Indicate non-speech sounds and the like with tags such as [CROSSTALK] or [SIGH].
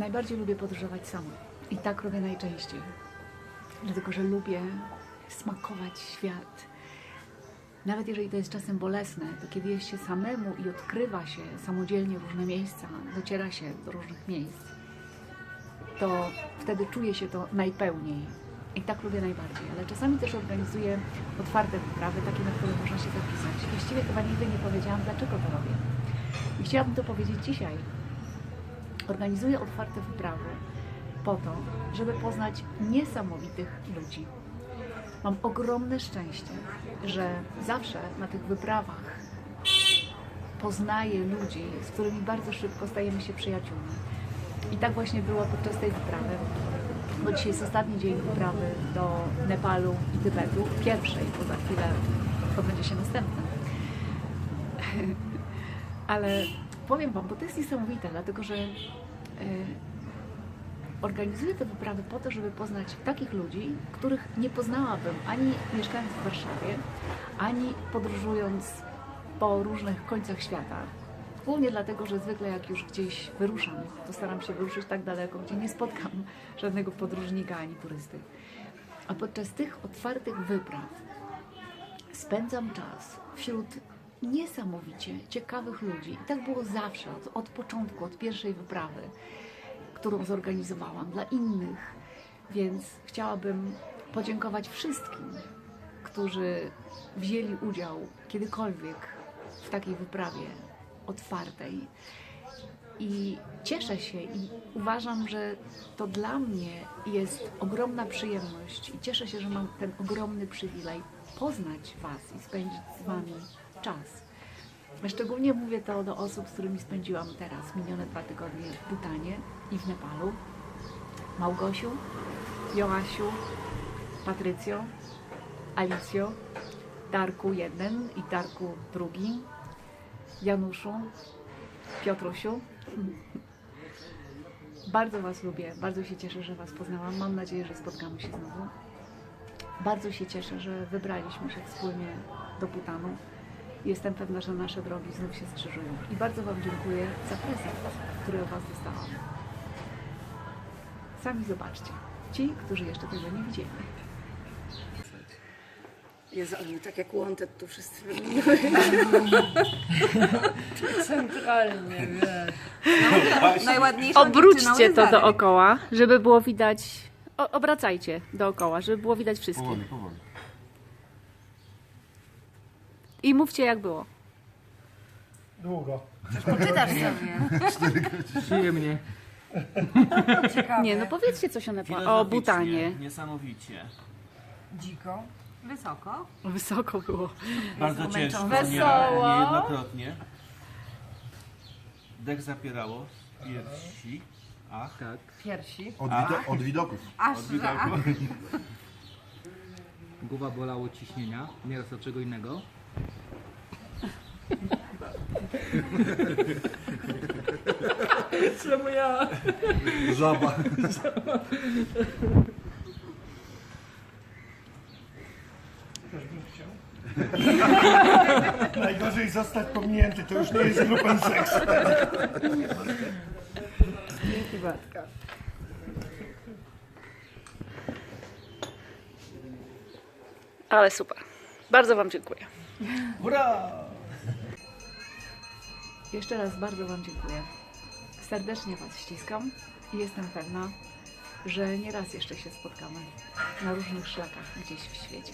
Najbardziej lubię podróżować sama. I tak robię najczęściej. Dlatego, że lubię smakować świat. Nawet jeżeli to jest czasem bolesne, to kiedy jest się samemu i odkrywa się samodzielnie różne miejsca, dociera się do różnych miejsc, to wtedy czuje się to najpełniej. I tak lubię najbardziej. Ale czasami też organizuję otwarte wyprawy, takie, na które można się zapisać. Właściwie chyba nigdy nie powiedziałam, dlaczego to robię. I chciałabym to powiedzieć dzisiaj. Organizuję otwarte wyprawy po to, żeby poznać niesamowitych ludzi. Mam ogromne szczęście, że zawsze na tych wyprawach poznaję ludzi, z którymi bardzo szybko stajemy się przyjaciółmi. I tak właśnie było podczas tej wyprawy, bo dzisiaj jest ostatni dzień wyprawy do Nepalu i Tybetu, pierwszej, bo za chwilę to będzie się następna. [LAUGHS] Ale powiem Wam, bo to jest niesamowite, dlatego że organizuję te wyprawy po to, żeby poznać takich ludzi, których nie poznałabym ani mieszkając w Warszawie, ani podróżując po różnych końcach świata. Głównie dlatego, że zwykle jak już gdzieś wyruszam, to staram się wyruszyć tak daleko, gdzie nie spotkam żadnego podróżnika ani turysty. A podczas tych otwartych wypraw spędzam czas wśród niesamowicie ciekawych ludzi. I tak było zawsze, od, od początku, od pierwszej wyprawy, którą zorganizowałam dla innych. Więc chciałabym podziękować wszystkim, którzy wzięli udział kiedykolwiek w takiej wyprawie otwartej. I cieszę się i uważam, że to dla mnie jest ogromna przyjemność i cieszę się, że mam ten ogromny przywilej poznać Was i spędzić z Wami czas. Szczególnie mówię to do osób, z którymi spędziłam teraz minione dwa tygodnie w Butanie i w Nepalu. Małgosiu, Joasiu, Patrycjo, Alicjo, Darku jeden i Darku drugi, Januszu, Piotrusiu. [LAUGHS] Bardzo Was lubię, bardzo się cieszę, że Was poznałam. Mam nadzieję, że spotkamy się znowu. Bardzo się cieszę, że wybraliśmy się wspólnie do Butanu. Jestem pewna, że nasze drogi znów się skrzyżują. I bardzo Wam dziękuję za prezent, który od Was dostałam. Sami zobaczcie. Ci, którzy jeszcze tego nie widzieli. Jezu, ale tak jak Wanted tu wszyscy Centralnie, wiesz. Najładniejsza Obróćcie dziewczyną to dookoła, żeby było widać. O, obracajcie dookoła, żeby było widać wszystkich. Powoli, powoli. I mówcie, jak było. Długo. Poczytasz sobie. Przyjemnie. Ciekawe. Nie, no powiedzcie coś o, Nepa- o Butanie. Niesamowicie. Dziko. Wysoko. Wysoko było. Bardzo ciężko, Wesoło. nie, niejednokrotnie. Dech zapierało, piersi, ach, Tak. Piersi. Od, wido- od widoków. Aż od za... widoku. [LAUGHS] Głowa bolało ciśnienia, nieraz od czego innego. [LAUGHS] Czemu ja? Żaba. [LAUGHS] Najgorzej zostać pominięty, to już nie jest grupą seksu. Dzięki Bartka. Ale super. Bardzo Wam dziękuję. Hurra! Jeszcze raz bardzo Wam dziękuję. Serdecznie Was ściskam i jestem pewna, że nie raz jeszcze się spotkamy na różnych szlakach gdzieś w świecie.